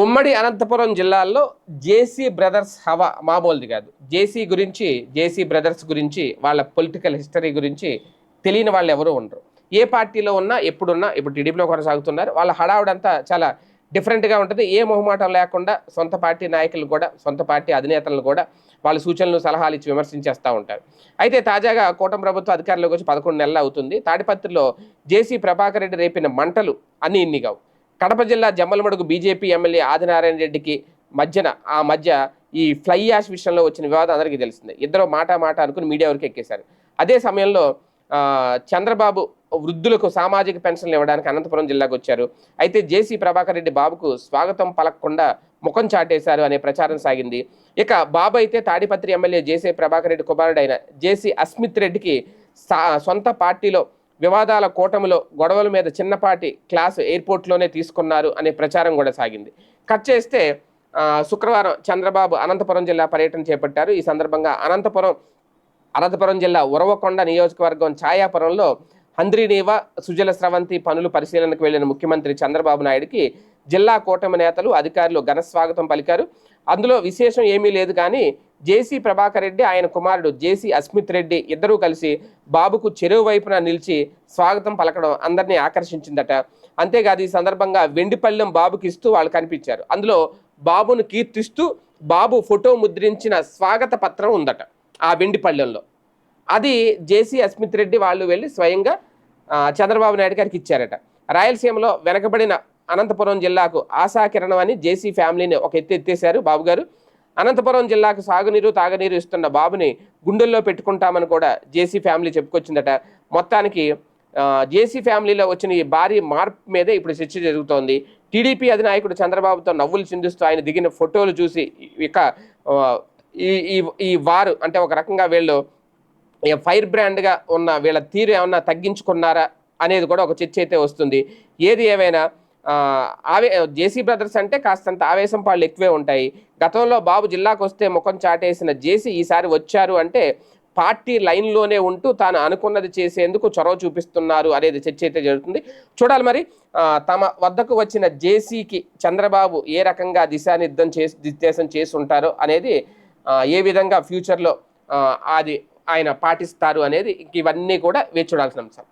ఉమ్మడి అనంతపురం జిల్లాలో JC brothers హవా మామూలుది కాదు. జేసీ గురించి జేసీ బ్రదర్స్ గురించి వాళ్ళ పొలిటికల్ హిస్టరీ గురించి తెలియని వాళ్ళు ఎవరు ఉండరు. ఏ పార్టీలో ఉన్నా ఎప్పుడున్నా ఇప్పుడు టీడీపీలో కొనసాగుతున్నారు. వాళ్ళ హడావుడంతా చాలా డిఫరెంట్గా ఉంటుంది. ఏ మొహమాటం లేకుండా సొంత పార్టీ నాయకులు కూడా సొంత పార్టీ అధినేతలను కూడా వాళ్ళ సూచనలు సలహాలు ఇచ్చి విమర్శించేస్తూ ఉంటారు. అయితే తాజాగా కూటమి ప్రభుత్వ అధికారంలోకి వచ్చి పదకొండు నెలలు అవుతుంది. తాడిపత్రిలో జేసీ ప్రభాకర్ రెడ్డి రేపిన మంటలు అన్ని ఇన్నిగావు కడప జిల్లా జమ్మలమడుగు బీజేపీ ఎమ్మెల్యే ఆదినారాయణ రెడ్డికి మధ్యన ఆ మధ్య ఈ ఫ్లై యాష్ విషయంలో వచ్చిన వివాదం అందరికీ తెలిసిందే. ఇద్దరు మాట మాట అనుకుని మీడియా వరకు ఎక్కేశారు. అదే సమయంలో చంద్రబాబు వృద్ధులకు సామాజిక పెన్షన్లు ఇవ్వడానికి అనంతపురం జిల్లాకు వచ్చారు. అయితే జేసీ ప్రభాకర్ రెడ్డి బాబుకు స్వాగతం పలకకుండా ముఖం చాటేశారు అనే ప్రచారం సాగింది. ఇక బాబు అయితే తాడిపత్రి ఎమ్మెల్యే జేసీ ప్రభాకర్ రెడ్డి కుమారుడైన జేసీ అస్మిత్ రెడ్డికి సా- సొంత పార్టీలో వివాదాల కూటమిలో గొడవల మీద చిన్నపాటి క్లాసు ఎయిర్పోర్ట్లోనే తీసుకున్నారు అనే ప్రచారం కూడా సాగింది. కట్ చేస్తే శుక్రవారం చంద్రబాబు అనంతపురం జిల్లా పర్యటన చేపట్టారు. ఈ సందర్భంగా అనంతపురం అనంతపురం జిల్లా ఉరవకొండ నియోజకవర్గం ఛాయాపురంలో హంద్రీనీవ సుజల స్రవంతి పనులు పరిశీలనకు వెళ్ళిన ముఖ్యమంత్రి చంద్రబాబు నాయుడికి జిల్లా కూటమి నేతలు అధికారులు ఘనస్వాగతం పలికారు. అందులో విశేషం ఏమీ లేదు కానీ జేసీ ప్రభాకర్ రెడ్డి ఆయన కుమారుడు జేసీ అస్మిత్ రెడ్డి ఇద్దరూ కలిసి బాబుకు చెరువు వైపున నిలిచి స్వాగతం పలకడం అందరినీ ఆకర్షించిందట. అంతేకాదు ఈ సందర్భంగా వెండిపల్లెం బాబుకి ఇస్తూ వాళ్ళు కనిపించారు. అందులో బాబును కీర్తిస్తూ బాబు ఫోటో ముద్రించిన స్వాగత పత్రం ఉందట ఆ వెండిపల్లెంలో అది జేసీ అస్మిత్ రెడ్డి వాళ్ళు వెళ్ళి స్వయంగా చంద్రబాబు నాయుడు గారికి ఇచ్చారట. రాయలసీమలో వెనకబడిన అనంతపురం జిల్లాకు ఆశాకిరణం అని జేసీ ఫ్యామిలీని ఒక ఎత్తు ఎత్తేశారు బాబు గారు అనంతపురం జిల్లాకు సాగునీరు తాగునీరు ఇస్తున్న బాబుని గుండెల్లో పెట్టుకుంటామని కూడా జేసీ ఫ్యామిలీ చెప్పుకొచ్చిందట. మొత్తానికి జేసీ ఫ్యామిలీలో వచ్చిన ఈ భారీ మార్పు మీదే ఇప్పుడు చర్చ జరుగుతోంది. టీడీపీ అధినాయకుడు చంద్రబాబుతో నవ్వులు చిందిస్తూ ఆయన దిగిన ఫోటోలు చూసి ఇక ఈ ఈ ఈ వారు అంటే ఒక రకంగా వీళ్ళు ఫైర్ బ్రాండ్గా ఉన్న వీళ్ళ తీరు ఏమన్నా తగ్గించుకున్నారా అనేది కూడా ఒక చర్చ అయితే వస్తుంది. ఏది ఏమైనా ఆవే జేసీ బ్రదర్స్ అంటే కాస్తంత ఆవేశం పాళ్ళు ఎక్కువే ఉంటాయి. గతంలో బాబు జిల్లాకు వస్తే ముఖం చాటేసిన జేసీ ఈసారి వచ్చారు అంటే పార్టీ లైన్లోనే ఉంటూ తాను అనుకున్నది చేసేందుకు చొరవ చూపిస్తున్నారు అనేది చర్చ అయితే జరుగుతుంది. చూడాలి మరి తమ వద్దకు వచ్చిన జేసీకి చంద్రబాబు ఏ రకంగా దిశానిర్ధం చేసి నిర్దేశం చేసి ఉంటారో అనేది ఏ విధంగా ఫ్యూచర్లో అది ఆయన పాటిస్తారు అనేది ఇవన్నీ కూడా వేచి చూడాల్సిన అంశాలు